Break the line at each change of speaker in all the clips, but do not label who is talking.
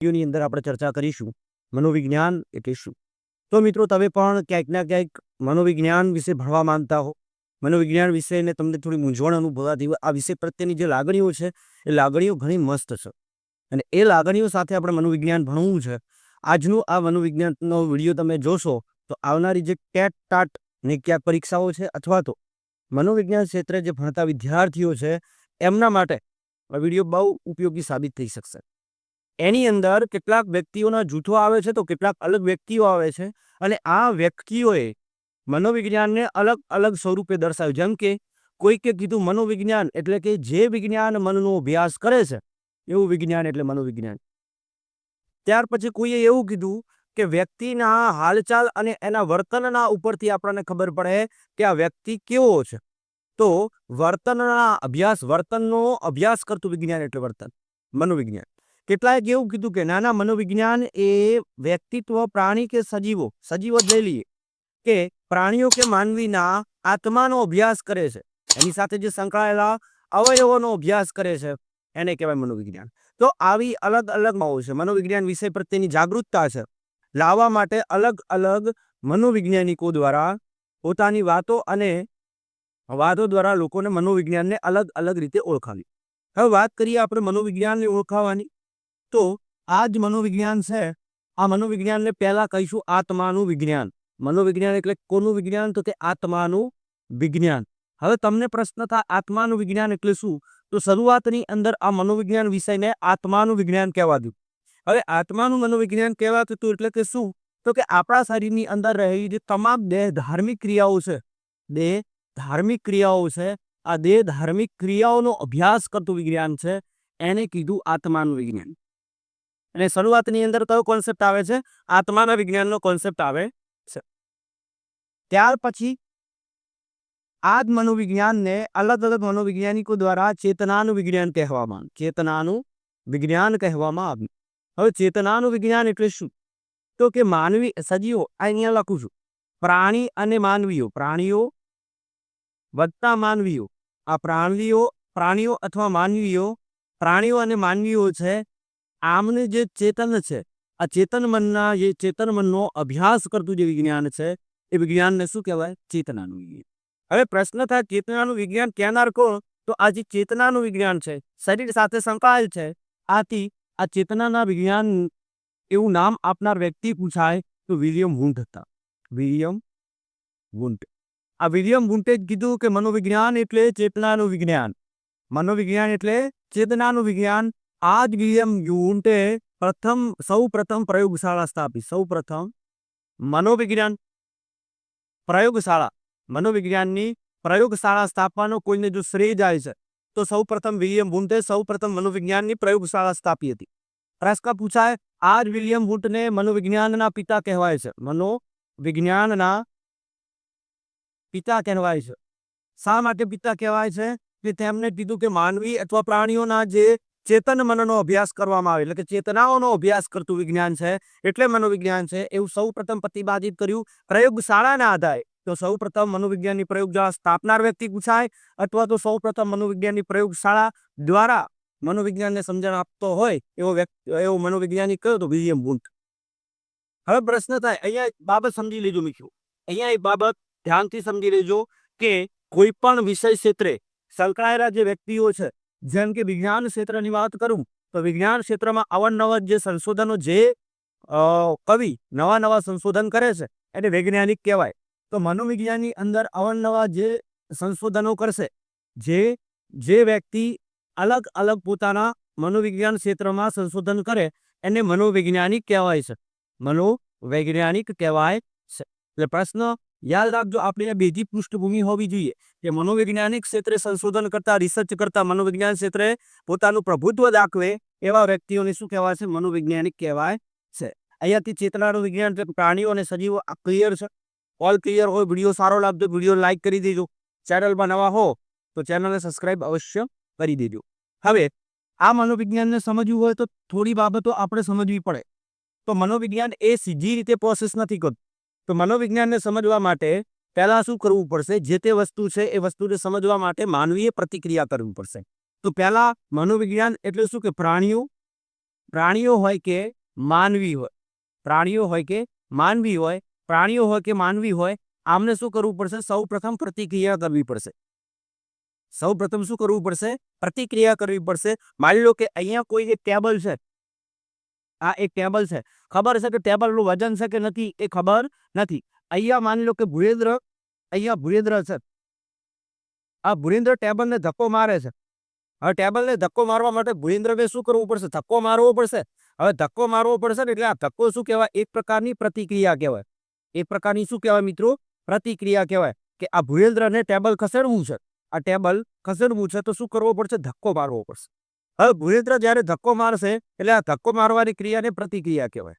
વિડીયોની અંદર આપણે ચર્ચા કરીશું. મનોવિજ્ઞાન એટલે શું? તો મિત્રો, તમે પણ ક્યાંક ના ક્યાંક મનોવિજ્ઞાન વિશે ભણવા માંગતા હો. મનોવિજ્ઞાન વિશેને તમને થોડી મૂંઝવણ અનુભવાતી હોય આ વિષય પ્રત્યેની જે લાગણીઓ છે, એ લાગણીઓ ઘણી મસ્ત છે. અને એ લાગણીઓ સાથે આપણે મનોવિજ્ઞાન ભણવું છે. આજનું આ મનોવિજ્ઞાનનો વીડિયો તમે જોશો, તો આવનારી જે ટેટ ટાટ ને ક્યાંક પરીક્ષાઓ છે અથવા તો મનોવિજ્ઞાન ક્ષેત્રે જે ભણતા વિદ્યાર્થીઓ છે, એમના માટે આ વીડિયો બહુ ઉપયોગી સાબિત થઈ શકશે. એની અંદર કેટલાક વ્યક્તિઓના જૂથો આવે છે, તો કેટલાક અલગ વ્યક્તિઓ આવે છે અને આ વ્યક્તિઓએ મનોવિજ્ઞાનને અલગ અલગ સ્વરૂપે દર્શાવ્યું. જેમ કે કોઈકે કીધું મનોવિજ્ઞાન એટલે કે જે વિજ્ઞાન મનનો અભ્યાસ કરે છે, એવું વિજ્ઞાન એટલે મનોવિજ્ઞાન. ત્યાર પછી કોઈએ એવું કીધું કે વ્યક્તિના હાલચાલ અને એના વર્તનના ઉપરથી આપણને ખબર પડે કે આ વ્યક્તિ કેવો છે. તો વર્તનના અભ્યાસ, વર્તનનો અભ્યાસ કરતું વિજ્ઞાન એટલે વર્તન, મનોવિજ્ઞાન. કેટલાએ એવું કીધું કે નાના મનોવિજ્ઞાન એ વ્યક્તિત્વ, પ્રાણી કે સજીવો સજીવો લઈ લઈએ કે પ્રાણીઓ કે માનવીના આત્માનો અભ્યાસ કરે છે. એની સાથે જે સંકળાયેલા અવયવોનો અભ્યાસ કરે છે, એને કહેવાય મનોવિજ્ઞાન. તો આવી અલગ અલગ માઓ છે. મનોવિજ્ઞાન વિષય પ્રત્યેની જાગૃતતા છે. લાવવા માટે અલગ અલગ મનોવૈજ્ઞાનિકો દ્વારા પોતાની વાતો અને વાતો દ્વારા લોકોને મનોવિજ્ઞાનને અલગ અલગ રીતે ઓળખાવી. હવે વાત કરીએ આપણે મનોવિજ્ઞાનને ઓળખાવાની. તો આ જ મનોવિજ્ઞાન છે. આ મનોવિજ્ઞાનને પહેલા કહીશું આત્માનું વિજ્ઞાન. મનોવિજ્ઞાન એટલે કોનું વિજ્ઞાન? તો કે આત્માનું વિજ્ઞાન. હવે તમને પ્રશ્ન થાય આત્માનું વિજ્ઞાન એટલે શું? તો શરૂઆતની અંદર આ મનોવિજ્ઞાન વિષયને આત્માનું વિજ્ઞાન કહેવાતું હવે આત્માનું મનોવિજ્ઞાન કહેવાતું હતું એટલે કે શું? તો કે આપણા શરીરની અંદર રહેલી જે તમામ દેહ ધાર્મિક ક્રિયાઓ છે, દેહ ધાર્મિક ક્રિયાઓ છે, આ દેહ ધાર્મિક ક્રિયાઓનો અભ્યાસ કરતું વિજ્ઞાન છે, એને કીધું આત્માનું વિજ્ઞાન. અને શરૂઆતની અંદર કયો કોન્સેપ્ટ આવે છે? આત્માના વિજ્ઞાનનો કોન્સેપ્ટ આવે છે. ત્યાર પછી આ જ મનોવિજ્ઞાનને અલગ અલગ મનોવૈજ્ઞાનિકો દ્વારા ચેતનાનું વિજ્ઞાન કહેવામાં ચેતનાનું વિજ્ઞાન કહેવામાં આવ્યું હવે ચેતનાનું વિજ્ઞાન એટલે શું? તો કે માનવી, સજીવો અહીંયા લખું છું. પ્રાણી અને માનવીઓ, પ્રાણીઓ વધતા માનવીઓ. આ પ્રાણીઓ પ્રાણીઓ અથવા માનવીઓ, પ્રાણીઓ અને માનવીઓ છે આમને જે ચેતન છે, આ ચેતન મનના જે ચેતન મનનો અભ્યાસ કરતું જે વિજ્ઞાન છે, એ વિજ્ઞાનને શું કહેવાય? ચેતનાનું વિજ્ઞાન. હવે પ્રશ્ન થાય, ચેતનાનું વિજ્ઞાન કહેનાર કોણ? તો આ જે ચેતનાનું વિજ્ઞાન છે, શરીર સાથે સંકળાયેલ છે, આથી આ ચેતનાના વિજ્ઞાન એવું નામ આપનાર વ્યક્તિ પૂછાય તો વિલિયમ વુન્ટ હતા. William Wundt. આ વિલિયમ વુન્ટે જ કીધું કે મનોવિજ્ઞાન એટલે ચેતનાનું વિજ્ઞાન. મનોવિજ્ઞાન એટલે ચેતનાનું વિજ્ઞાન. આ જ વિલિયમ વુન્ટે પ્રથમ સૌ પ્રથમ પ્રયોગશાળા સ્થાપી સૌ પ્રથમ મનોવિજ્ઞાન પ્રયોગશાળા મનોવિજ્ઞાનની પ્રયોગશાળા સ્થાપવાનો કોઈને જો શ્રેય જાય છે તો સૌ પ્રથમ વિલિયમ વુન્ટે સૌ પ્રથમ મનોવિજ્ઞાનની પ્રયોગશાળા સ્થાપી હતી પ્રશ્ન પૂછાય આ જ વિલિયમ વુન્ટને મનોવિજ્ઞાનના પિતા કહેવાય છે મનોવિજ્ઞાનના પિતા કહેવાય છે શા માટે પિતા કહેવાય છે કે તેમને કીધું કે માનવી અથવા પ્રાણીઓના જે ચેતન મનનો અભ્યાસ કરવામાં આવે. એટલે કે ચેતનાઓનો અભ્યાસ કરતું વિજ્ઞાન છે, એટલે મનોવિજ્ઞાન છે, એવું સૌ પ્રથમ પ્રતિપાદિત કર્યું. પ્રયોગશાળાના આધારે તો સૌ પ્રથમ મનોવિજ્ઞાનની પ્રયોગશાળા સ્થાપનાર વ્યક્તિ પૂછાય અથવા તો સૌ પ્રથમ મનોવિજ્ઞાનની પ્રયોગશાળા દ્વારા મનોવિજ્ઞાનને સમજણ આપતો હોય એવો વ્યક્તિ, એવો મનોવૈજ્ઞાનિક કયો તો વિલિયમ વુન્ટ. હવે પ્રશ્ન થાય, અહીંયા બાબત સમજી લેજો મિત્રો. અહીંયા એ બાબત ધ્યાનથી સમજી લેજો કે કોઈ પણ વિષય ક્ષેત્રે સંકળાયેલા જે વ્યક્તિઓ છે જેમ કે વિજ્ઞાન ક્ષેત્રની વાત કરું, તો વિજ્ઞાન ક્ષેત્રમાં અવારનવાર જે સંશોધનો જે કવિ નવા નવા સંશોધન કરે છે, એને વૈજ્ઞાનિક કહેવાય. તો મનોવિજ્ઞાનની અંદર અવારનવાર જે સંશોધનો કરશે, જે જે વ્યક્તિ અલગ અલગ પોતાના મનોવિજ્ઞાન ક્ષેત્રમાં સંશોધન કરે, એને મનોવૈજ્ઞાનિક કહેવાય છે. મનોવૈજ્ઞાનિક કહેવાય છે. એટલે પ્રશ્ન યાદ રાખજો, આપણે બેજી પૃષ્ઠભૂમિ હોવી જોઈએ કે મનોવૈજ્ઞાનિક ક્ષેત્રે સંશોધન કરતા રિસર્ચ કરતા, મનોવિજ્ઞાન ક્ષેત્રે પોતાનું પ્રભુત્વ દાખવે એવા વ્યક્તિઓને શું કહેવાય છે? મનોવૈજ્ઞાનિક કહેવાય છે. અહીંયાથી ચેતનાનું વિજ્ઞાન પ્રાણીઓ અને સજીવો ક્લિયર છે. ઓલ ક્લિયર હોય, વીડિયો સારો લાગતો વીડિયો લાઇક કરી દેજો. ચેનલમાં નવા હો, તો ચેનલને સબસ્ક્રાઇબ અવશ્ય કરી દેજો. હવે, આ મનોવિજ્ઞાનને સમજવું હોય તો થોડી બાબતો આપણે સમજવી પડે. તો મનોવિજ્ઞાન એ સીધી રીતે પ્રોસેસ નથી કરતું. તો મનોવિજ્ઞાનને સમજવા માટે પહેલાં શું કરવું પડશે? જે તે વસ્તુ છે એ વસ્તુને સમજવા માટે માનવીય પ્રતિક્રિયા કરવી પડશે. તો પહેલાં મનોવિજ્ઞાન એટલે શું કે પ્રાણીઓ? પ્રાણીઓ હોય કે માનવી હોય. પ્રાણીઓ હોય કે માનવી હોય. પ્રાણીઓ હોય કે માનવી હોય, આમને શું કરવું પડશે? સૌ પ્રથમ પ્રતિક્રિયા કરવી પડશે. સૌ પ્રથમ શું કરવું પડશે? પ્રતિક્રિયા કરવી પડશે. માની લો કે અહીંયા કોઈ એક ટેબલ છે. આ એક ટેબલ છે. ખબર છે કે ટેબલનું વજન છે કે નથી એ ખબર નથી. અહીંયા માની લો કે ભુરેન્દ્ર અહીંયા ભુરેન્દ્ર છે. આ ભુરેન્દ્ર ટેબલને ધક્કો મારે છે. હવે ટેબલને ધક્કો મારવા માટે ભુરેન્દ્રને શું કરવું પડશે? ધક્કો મારવો પડશે. હવે ધક્કો મારવો પડશે ને એટલે આ ધક્કો શું કહેવાય? એક પ્રકારની પ્રતિક્રિયા કહેવાય. એક પ્રકારની શું કહેવાય મિત્રો? પ્રતિક્રિયા કહેવાય કે આ ભૂરેન્દ્રને ટેબલ ખસેડવું છે. આ ટેબલ ખસેડવું છે તો શું કરવો પડશે? ધક્કો મારવો પડશે. હવે ભુરેન્દ્ર જ્યારે ધક્કો મારશે, એટલે આ ધક્કો મારવાની ક્રિયાને પ્રતિક્રિયા કહેવાય.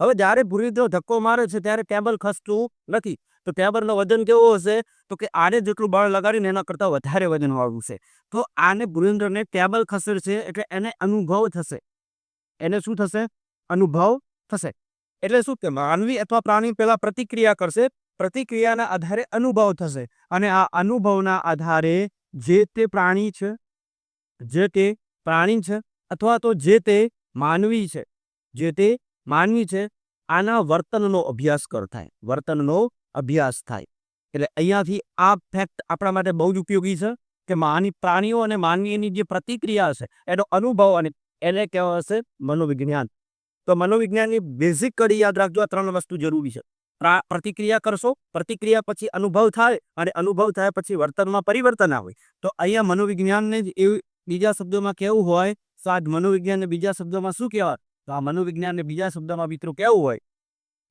હવે જ્યારે ભુરેન્દ્ર ધક્કો મારે છે, ત્યારે ટેબલ ખસતું નથી. તો ટેબલનો વજન કેવો હશે? તો કે આને જેટલું બળ લગાડીને એના કરતાં વધારે વજન વાળું છે. તો આને ભુરેન્દ્રને ટેબલ ખસેડશે, એટલે એને અનુભવ થશે. એને શું થશે? અનુભવ થશે. એટલે શું કે માનવી અથવા પ્રાણી પહેલાં પ્રતિક્રિયા કરશે. પ્રતિક્રિયાના આધારે અનુભવ થશે. અને આ અનુભવના આધારે જે તે પ્રાણી છે, જે તે પ્રાણી છે અથવા તો જે તે માનવી છે, જે તે માનવી છે, આના વર્તનનો અભ્યાસ કર થાય, વર્તનનો અભ્યાસ થાય. એટલે અહીંયાથી આ ફેક્ટ આપણા માટે બહુ જ ઉપયોગી છે કે માની, પ્રાણીઓ અને માનવીની જે પ્રતિક્રિયા છે, એનો અનુભવ અને એને કહેવાશે મનોવિજ્ઞાન. તો મનોવિજ્ઞાનની બેઝિક કડી યાદ રાખજો, આ ત્રણ વસ્તુ જરૂરી છે. પ્રા- પ્રતિક્રિયા કરશો, પ્રતિક્રિયા પછી અનુભવ થાય અને અનુભવ થયા પછી વર્તનમાં પરિવર્તન આવે. તો અહીંયા મનોવિજ્ઞાનને જ એવું બીજા શબ્દોમાં કેવું હોય? તો આ મનોવિજ્ઞાનને બીજા શબ્દોમાં શું કહેવાય? તો આ મનોવિજ્ઞાનને બીજા શબ્દોમાં મિત્રો કેવું હોય?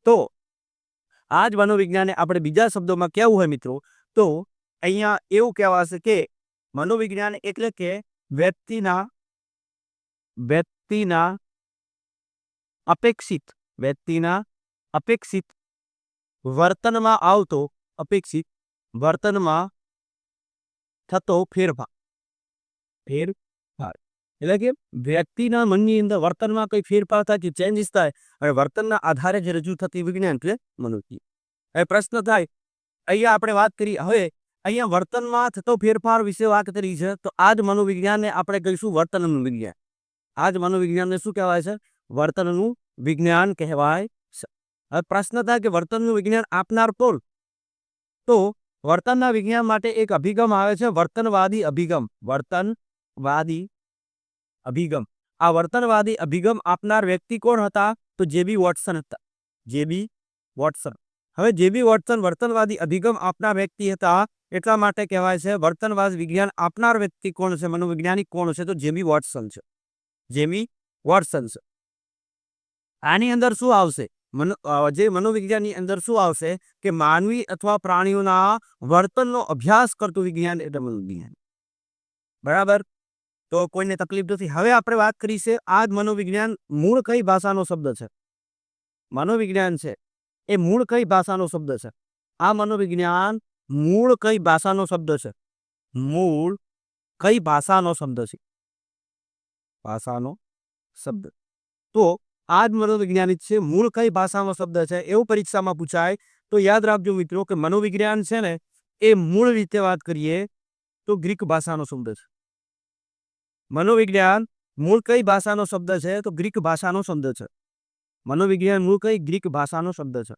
તો આ જ મનોવિજ્ઞાનને આપણે બીજા શબ્દોમાં કેવું હોય મિત્રો? તો અહીંયા એવું કહેવાશે કે મનોવિજ્ઞાન એટલે કે વ્યક્તિના વ્યક્તિના અપેક્ષિત વ્યક્તિના અપેક્ષિત વર્તનમાં આવતો અપેક્ષિત વર્તનમાં થતો ફેરફાર. ફેરફાર એટલે કે વ્યક્તિના મનની અંદર વર્તનમાં કંઈ ફેરફાર થાય છે ચેન્જીસ થાય, અને વર્તનના આધારે જે રજૂ થતી વિજ્ઞાન એટલે મનોવિજ્ઞાન હવે પ્રશ્ન થાય, અહીંયા આપણે વાત કરી, હવે અહીંયા વર્તનમાં થતો ફેરફાર વિશે વાત કરી છે, તો આ જ મનોવિજ્ઞાનને આપણે કહીશું વર્તન વિજ્ઞાન. આ જ મનોવિજ્ઞાનને શું કહેવાય છે? વર્તનનું વિજ્ઞાન કહેવાય છે. હવે પ્રશ્ન થાય કે વર્તનનું વિજ્ઞાન આપનાર કોણ? તો વર્તનના વિજ્ઞાન માટે એક અભિગમ આવે છે, વર્તનવાદી અભિગમ. વર્તનવાદી અભિગમ. આ વર્તનવાદી અભિગમ આપનાર વ્યક્તિ કોણ હતા? તો જેબી વોટસન હતા. JB Watson. હવે જેબી વોટસન વર્તનવાદી અભિગમ આપનાર વ્યક્તિ હતા, એટલા માટે કહેવાય છે વર્તનવાદ વિજ્ઞાન આપનાર વ્યક્તિ કોણ છે? મનોવૈજ્ઞાનિક કોણ છે? તો જેમી વોટસન છે. જેમી વોટસન છે. આની અંદર શું આવશે? જે મનોવિજ્ઞાનની અંદર શું આવશે? કે માનવી અથવા પ્રાણીઓના વર્તનનો અભ્યાસ કરતું વિજ્ઞાન એટલે મનોવિજ્ઞાન. બરાબર? તો કોઈને તકલીફ નથી. હવે આપણે વાત કરી છે, આ જ મનોવિજ્ઞાન મૂળ કઈ ભાષાનો શબ્દ છે? મનોવિજ્ઞાન છે, એ મૂળ કઈ ભાષાનો શબ્દ છે? આ મનોવિજ્ઞાન મૂળ કઈ ભાષાનો શબ્દ છે? મૂળ કઈ ભાષાનો શબ્દ છે? ભાષાનો શબ્દ. તો આ જ મનોવૈજ્ઞાનિક છે, મૂળ કઈ ભાષાનો શબ્દ છે? એવું પરીક્ષામાં પૂછાય. તો યાદ રાખજો મિત્રો કે મનોવિજ્ઞાન છે ને, એ મૂળ રીતે વાત કરીએ તો ગ્રીક ભાષાનો શબ્દ છે. મનોવિજ્ઞાન મૂળ કઈ ભાષાનો શબ્દ છે? તો ગ્રીક ભાષાનો શબ્દ છે. મનોવિજ્ઞાન મૂળ કઈ ગ્રીક ભાષાનો શબ્દ છે.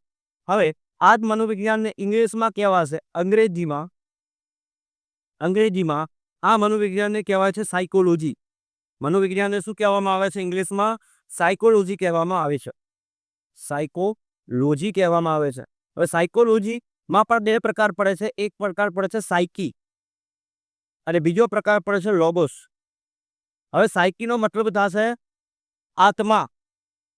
હવે આ જ મનોવિજ્ઞાનને ઇંગ્લિશમાં કહેવાશે અંગ્રેજીમાં. અંગ્રેજીમાં આ મનોવિજ્ઞાનને કહેવાય છે સાયકોલોજી. મનોવિજ્ઞાનને શું કહેવામાં આવે છે ઇંગ્લિશમાં? સાયકોલોજી કહેવામાં આવે છે. સાયકોલોજી કહેવામાં આવે છે. હવે સાયકોલોજીમાં પણ બે પ્રકાર પડે છે. એક પ્રકાર પડે છે સાયકી અને બીજો પ્રકાર પડે છે લોગોસ હવે સાયકીનો મતલબ થશે આત્મા.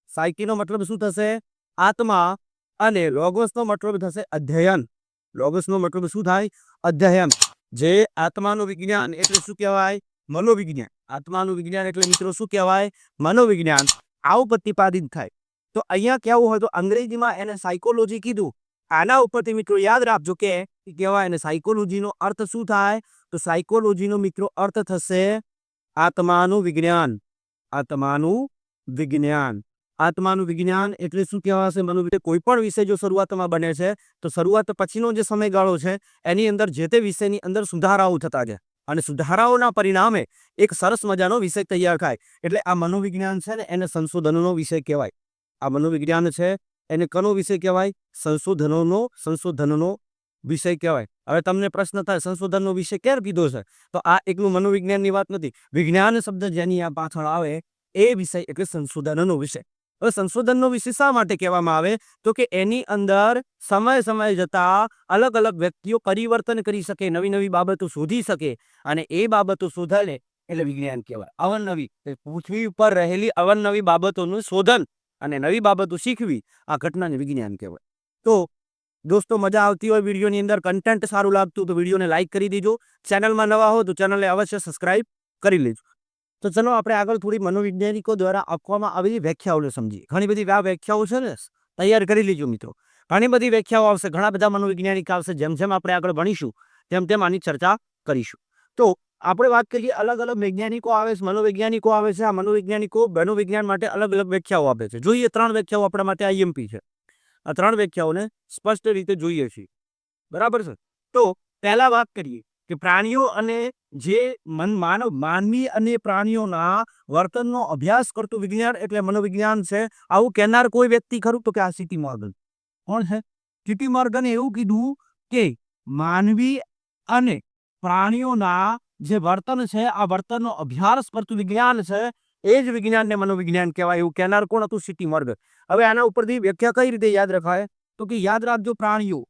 સાયકીનો મતલબ શું થશે? આત્મા અને લોગોસનો મતલબ થશે અધ્યયન. લોગોસનો મતલબ શું થાય? અધ્યયન. જે આત્માનું વિજ્ઞાન એટલે શું કહેવાય? મનોવિજ્ઞાન. આત્માનું વિજ્ઞાન એટલે મિત્રો શું કહેવાય? મનોવિજ્ઞાન. આવું પ્રતિપાદિત થાય. તો અહીંયા કેવું હોય તો અંગ્રેજીમાં એને સાયકોલોજી કીધું. આના ઉપરથી મિત્રો યાદ રાખજો કે કહેવાય એને સાયકોલોજીનો અર્થ શું થાય? તો સાયકોલોજીનો મિત્રો અર્થ થશે આત્માનું વિજ્ઞાન. આત્માનું વિજ્ઞાન. આત્માનું વિજ્ઞાન એટલે શું કહેવાશે મનોવિજ્ઞાન કોઈ પણ વિષય જો શરૂઆતમાં બને છે, તો શરૂઆત પછીનો જે સમયગાળો છે, એની અંદર જે તે વિષયની અંદર સુધારાઓ થતા જાય અને સુધારાઓના પરિણામે એક સરસ મજાનો વિષય તૈયાર થાય. એટલે આ મનોવિજ્ઞાન છે ને, એને સંશોધનનો વિષય કહેવાય. આ મનોવિજ્ઞાન છે, એને કનો વિષય કહેવાય? સંશોધનોનો, સંશોધનનો વિષય કહેવાય. હવે તમને પ્રશ્ન થાય, સંશોધનનો વિષય ક્યારે કીધો છે? તો આ એકલું મનોવિજ્ઞાનની વાત નથી. વિજ્ઞાન શબ્દ જેની આ પાછળ આવે, એ વિષય એટલે સંશોધનનો વિષય. હવે સંશોધનનો વિષય શા માટે કહેવામાં આવે? તો કે એની અંદર સમય સમય જતા અલગ અલગ વ્યક્તિઓ પરિવર્તન કરી શકે, નવી નવી બાબતો શોધી શકે અને એ બાબતો શોધાય એટલે વિજ્ઞાન કહેવાય. અવનવી પૃથ્વી ઉપર રહેલી અવનવી બાબતોનું શોધન અને નવી બાબતો શીખવી આ ઘટનાને વિજ્ઞાન કહેવાય. તો દોસ્તો, મજા આવતી હોય વિડીયોની અંદર કન્ટેન્ટ સારું લાગતું તો વિડીયોને લાઇક કરી દેજો. ચેનલમાં નવા હો તો ચેનલને અવશ્ય સબસ્ક્રાઇબ કરી લેજો. તો ચલો, આપણે આગળ થોડી મનોવૈજ્ઞાનિકો દ્વારા આપવામાં આવેલી વ્યાખ્યાઓને સમજીએ. ઘણી બધી આ વ્યાખ્યાઓ છે ને, તૈયાર કરી લેજો મિત્રો. ઘણી બધી વ્યાખ્યાઓ આવશે, ઘણા બધા મનોવૈજ્ઞાનિક આવશે, જેમ જેમ આપણે આગળ ભણીશું, તેમ તેમ આની ચર્ચા કરીશું. તો આપણે વાત કરીએ અલગ અલગ વૈજ્ઞાનિકો આવે છે, મનોવૈજ્ઞાનિકો આવે છે. આ મનોવૈજ્ઞાનિકો મનોવિજ્ઞાન માટે અલગ અલગ વ્યાખ્યાઓ આપે છે. જોઈએ, ત્રણ વ્યાખ્યાઓ આપણા માટે આઈએમપી છે. આ ત્રણ વ્યાખ્યાઓને સ્પષ્ટ રીતે જોઈએ છીએ. બરાબર છે? તો પહેલા વાત કરીએ કે પ્રાણીઓ અને જે મન માનવ માનવી અને પ્રાણીઓના વર્તનનો અભ્યાસ કરતું વિજ્ઞાન એટલે મનોવિજ્ઞાન છે, આવું કહેનાર કોઈ વ્યક્તિ ખરું? તો કે આ સીટી મોર્ગન. કોણ છે? સીટી મોર્ગને એવું કીધું કે માનવી અને પ્રાણીઓના જે વર્તન છે, આ વર્તનનો અભ્યાસ કરતું વિજ્ઞાન છે એ જ વિજ્ઞાનને મનોવિજ્ઞાન કહેવાય એવું કહેનાર કોણ હતું? સિટી મર્ગ. હવે આના ઉપરથી વ્યાખ્યા કઈ રીતે યાદ રખાય? તો કે યાદ રાખજો પ્રાણીઓ.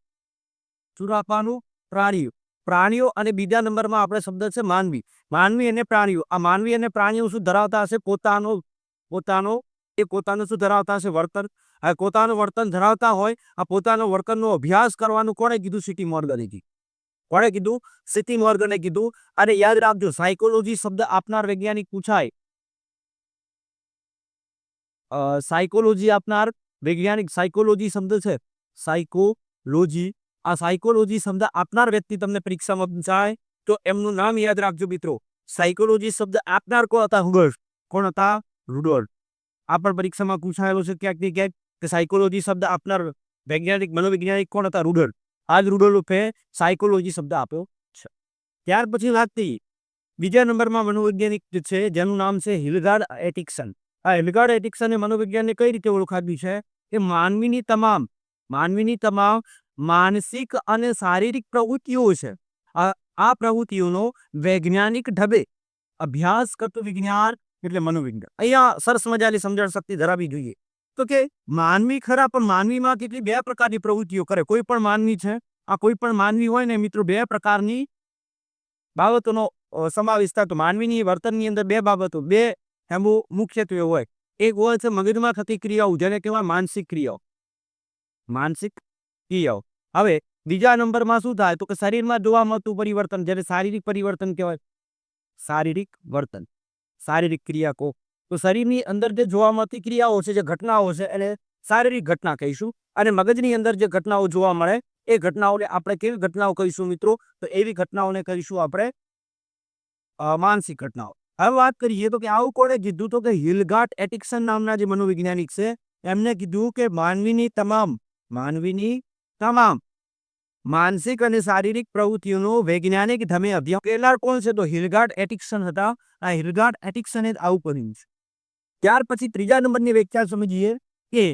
રાખવાનું પ્રાણીઓ. પ્રાણીઓ અને બીજા નંબરમાં આપણે શબ્દ છે માનવી. માનવી અને પ્રાણીઓ. આ માનવી અને પ્રાણીઓ શું ધરાવતા હશે? પોતાનો પોતાનો, એ પોતાનું શું ધરાવતા હશે? વર્તન. આ પોતાનું વર્તન ધરાવતા હોય, આ પોતાનો વર્તનનો અભ્યાસ કરવાનું કોણે કીધું? સિટી મોર્ગને કોણે કીધું? સિટી મોર્ગને કીધું. અને યાદ રાખજો, સાયકોલોજી શબ્દ આપનાર વૈજ્ઞાનિક પૂછાય. સાયકોલોજી આપનાર વૈજ્ઞાનિક સાયકોલોજી શબ્દ છે. સાયકોલોજી. આ સાયકોલોજી શબ્દ આપનાર વ્યક્તિ તમને પરીક્ષામાં પૂછાય તો એમનું નામ યાદ રાખજો મિત્રો. સાયકોલોજી શબ્દ આપનાર કોણ હતા હુગર્સ કોણ હતા? રૂડોલ્ફ. આ પણ પરીક્ષામાં પૂછાયેલો છે ક્યાંક ને ક્યાંક કે સાયકોલોજી શબ્દ આપનાર વૈજ્ઞાનિક, મનોવૈજ્ઞાનિક કોણ હતા? રૂડોલ્ફ. આ જ રૂડોલ્ફે સાયકોલોજી શબ્દ આપ્યો છે. ત્યાર પછી વાત થઈ. બીજા નંબરમાં મનોવૈજ્ઞાનિક છે જેનું નામ છે હિલગાર્ડ એટિક્સન. આ હિલગાર્ડ એટિક્સને મનોવિજ્ઞાનને કઈ રીતે ઓળખાવ્યું છે? કે માનવીની તમામ માનવીની તમામ માનસિક અને શારીરિક પ્રવૃત્તિઓ છે. આ પ્રવૃત્તિઓનો વૈજ્ઞાનિક ઢબે અભ્યાસ કરતું વિજ્ઞાન એટલે મનોવિજ્ઞાન. અહીંયા સરસ મજાની સમજણ શક્તિ ધરાવવી જોઈએ. તો કે માનવી ખરા, પણ માનવીમાં કેટલી બે પ્રકારની પ્રવૃત્તિઓ કરે. કોઈ પણ માનવી છે, આ કોઈ પણ માનવી હોય ને મિત્રો, બે પ્રકારની બાબતોનો સમાવેશ થાય. તો માનવીની વર્તનની અંદર બે બાબતો, બે એમ મુખ્યત્વે હોય. એક હોય છે મગજમાં થતી ક્રિયાઓ, જેને કહેવાય માનસિક ક્રિયાઓ. માનસિક ક્રિયાઓ. હવે બીજા નંબરમાં શું થાય? તો કે શરીરમાં જોવા મળતું પરિવર્તન, જેને શારીરિક પરિવર્તન કહેવાય. શારીરિક વર્તન. શારીરિક ક્રિયા કહો તો શરીરની અંદર જે જોવા મળતી ક્રિયાઓ છે, જે ઘટનાઓ છે, એને શારીરિક ઘટના કહીશું. અને મગજની અંદર જે ઘટનાઓ જોવા મળે, એ ઘટનાઓને આપણે કેવી ઘટનાઓ કહીશું મિત્રો? તો એવી ઘટનાઓને કહીશું આપણે માનસિક ઘટનાઓ. હવે વાત કરીએ તો કે આવું કોણે કીધું? તો કે હિલગાટ એટિક્સન નામના જે મનોવૈજ્ઞાનિક છે, એમને કીધું કે માનવીની તમામ માનવીની તમામ માનસિક અને શારીરિક પ્રવૃત્તિઓનો વૈજ્ઞાનિક ધમે અભ્યાસ કેલાર કોણ છે? તો હિલગાટ એટિક્સન હતા. આ હિલગાટ એટિક્સને જ આવું કર્યું છે. ત્યાર પછી ત્રીજા નંબરની વ્યાખ્યા સમજીએ કે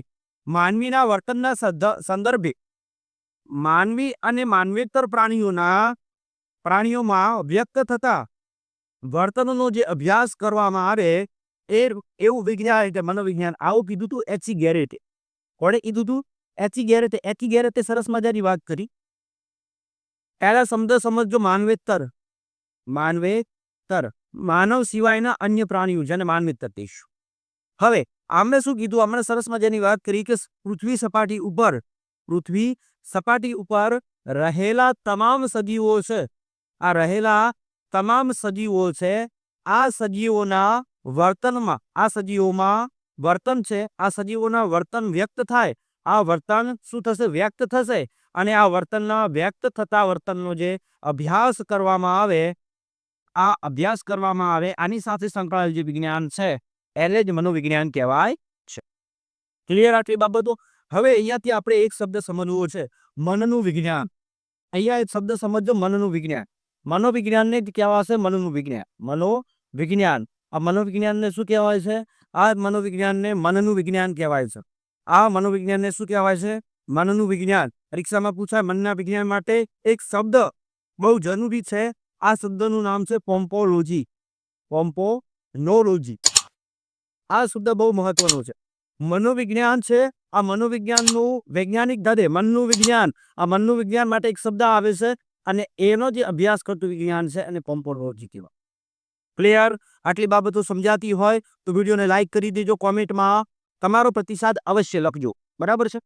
માનવીના વર્તનના સંદર્ભે માનવી અને માનવેતર પ્રાણીઓના, પ્રાણીઓમાં વ્યક્ત થતા વર્તનનો જે અભ્યાસ કરવામાં આવે, એ એવું વિજ્ઞાન એટલે મનોવિજ્ઞાન. આવું કીધું હતું એચી ગેરેટે. કોણે કીધું હતું એચી ગેરેટે. એચી ગેરેટે સરસ મજાની વાત કરી. પહેલા શબ્દ સમજો માનવેતર માનવેતર માનવ સિવાયના અન્ય પ્રાણીઓ, જેને માનવેતર કહીશું. હવે આમણે શું કીધું? આમણે સરસ મજાની વાત કરી કે પૃથ્વી સપાટી ઉપર, પૃથ્વી સપાટી ઉપર રહેલા તમામ સજીવો છે. આ રહેલા તમામ સજીવો છે. આ સજીવોના વર્તનમાં, આ સજીવોમાં વર્તન છે. આ સજીવોના વર્તન વ્યક્ત થાય. આ વર્તન શું થશે? વ્યક્ત થશે. અને આ વર્તનના વ્યક્ત થતા વર્તનનો જે અભ્યાસ કરવામાં આવે, આ અભ્યાસ કરવામાં આવે, આની સાથે સંકળાયેલ જે વિજ્ઞાન છે, એને જ મનોવિજ્ઞાન કહેવાય છે. ક્લિયર આટલી બાબતો? હવે અહીંયાથી આપણે એક શબ્દ સમજવો છે. મનનું વિજ્ઞાન. અહીંયા એક શબ્દ સમજો મનનું વિજ્ઞાન. મનોવિજ્ઞાનને જ કહેવાશે મનનું વિજ્ઞાન મનોવિજ્ઞાન. આ મનોવિજ્ઞાનને શું કહેવાય છે? આ મનોવિજ્ઞાનને મનનું વિજ્ઞાન કહેવાય છે. આ મનોવિજ્ઞાનને શું કહેવાય છે? મનનું વિજ્ઞાન. પરીક્ષામાં પૂછાય મનના વિજ્ઞાન માટે એક શબ્દ બહુ જરૂરી છે. આ શબ્દનું નામ છે પોમ્પોલોજી. પોમ્પોનોલોજી આ શબ્દ બહુ મહત્વનો છે. મનોવિજ્ઞાન છે. આ મનોવિજ્ઞાનનું વૈજ્ઞાનિક દરે મનનું વિજ્ઞાન. આ મનનું વિજ્ઞાન માટે એક શબ્દ આવે છે અને એનો જે અભ્યાસ કરતું વિજ્ઞાન છે એને પોમ્પોલોજી કહેવાય. ક્લિયર આટલી બાબતો સમજાતી હોય તો વિડીયોને લાઇક કરી દેજો કોમેન્ટમાં તમારો પ્રતિસાદ અવશ્ય લખજો. બરાબર છે?